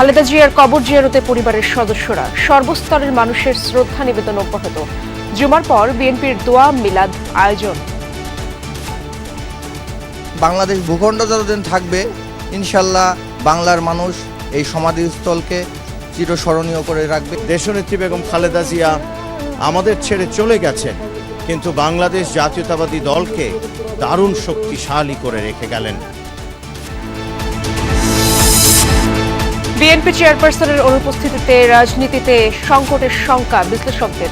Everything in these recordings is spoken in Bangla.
খালেদা জিয়ার কবর জিয়ারতে পরিবারের সদস্যরা সর্বস্তরের মানুষের শ্রদ্ধা নিবেদন অব্যাহত। জুমার পর বিএনপির দোয়া মিলাদ আয়োজন। বাংলাদেশ ভূখণ্ড যতদিন থাকবে ইনশাল্লাহ বাংলার মানুষ এই সমাধিস্থলকে চিরস্মরণীয় করে রাখবে। দেশনেত্রী বেগম খালেদা জিয়া আমাদের ছেড়ে চলে গেছেন কিন্তু বাংলাদেশ জাতীয়তাবাদী দলকে দারুণ শক্তিশালী করে রেখে গেলেন। বিএনপি চেয়ারপারসনের অনুপস্থিতিতে রাজনীতিতে সংকটের শঙ্কা বিশ্লেষকদের।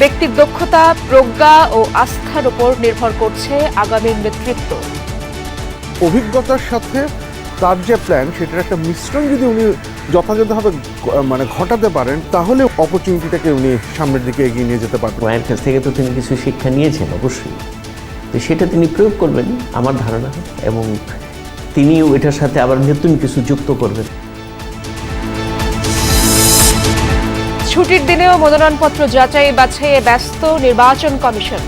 ব্যক্তির দক্ষতা প্রজ্ঞা ও আস্থার উপর নির্ভর করছে আগামীর নেতৃত্ব। অভিজ্ঞতার সাথে তার যে প্ল্যান সেটার একটা মিশ্রণ যদি উনি যথাযথভাবে মানে ঘটাতে পারেন তাহলে অপরচুনিটিটাকে উনি সামনের দিকে এগিয়ে নিয়ে যেতে পারবেন মায়ের কাছ থেকে তো তিনি কিছু শিক্ষা নিয়েছেন অবশ্যই। তো সেটা তিনি প্রয়োগ করবেন আমার ধারণা এবং তিনিও এটার সাথে আবার নতুন কিছু যুক্ত করবেন। ছুটির দিনেও মনোনয়নপত্র যাচাই বাছাইয়ে ব্যস্ত নির্বাচন কমিশন।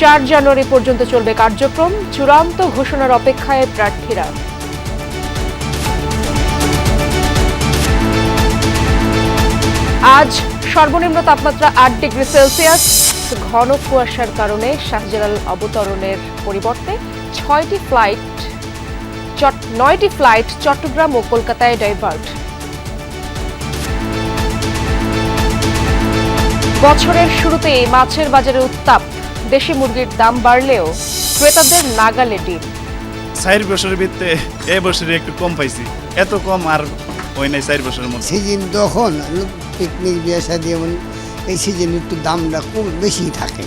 চার জানুয়ারি পর্যন্ত চলবে কার্যক্রম, চূড়ান্ত ঘোষণার অপেক্ষায় প্রার্থীরা। আজ সর্বনিম্ন তাপমাত্রা আট ডিগ্রি সেলসিয়াস, ঘন কুয়াশার কারণে শাহজালাল অবতরণের পরিবর্তে ছয়টি ফ্লাইট নয়টি ফ্লাইট চট্টগ্রাম ও কলকাতায় ডাইভার্ট। বছরের শুরুতেই মাছের বাজারে উত্তাপ। দেশি মুরগির দাম বাড়লেও ক্রেতাদের নাগালে ডিম। চার বছরের ভিত্তে এই বছরে একটু কম পাইছি। এত কম আর হয় নাই চার বছরের মধ্যে। সিজন তখন পিকনিক বিয়ে সাদি এমন এই সিজনে একটু দামটা খুব বেশি থাকে।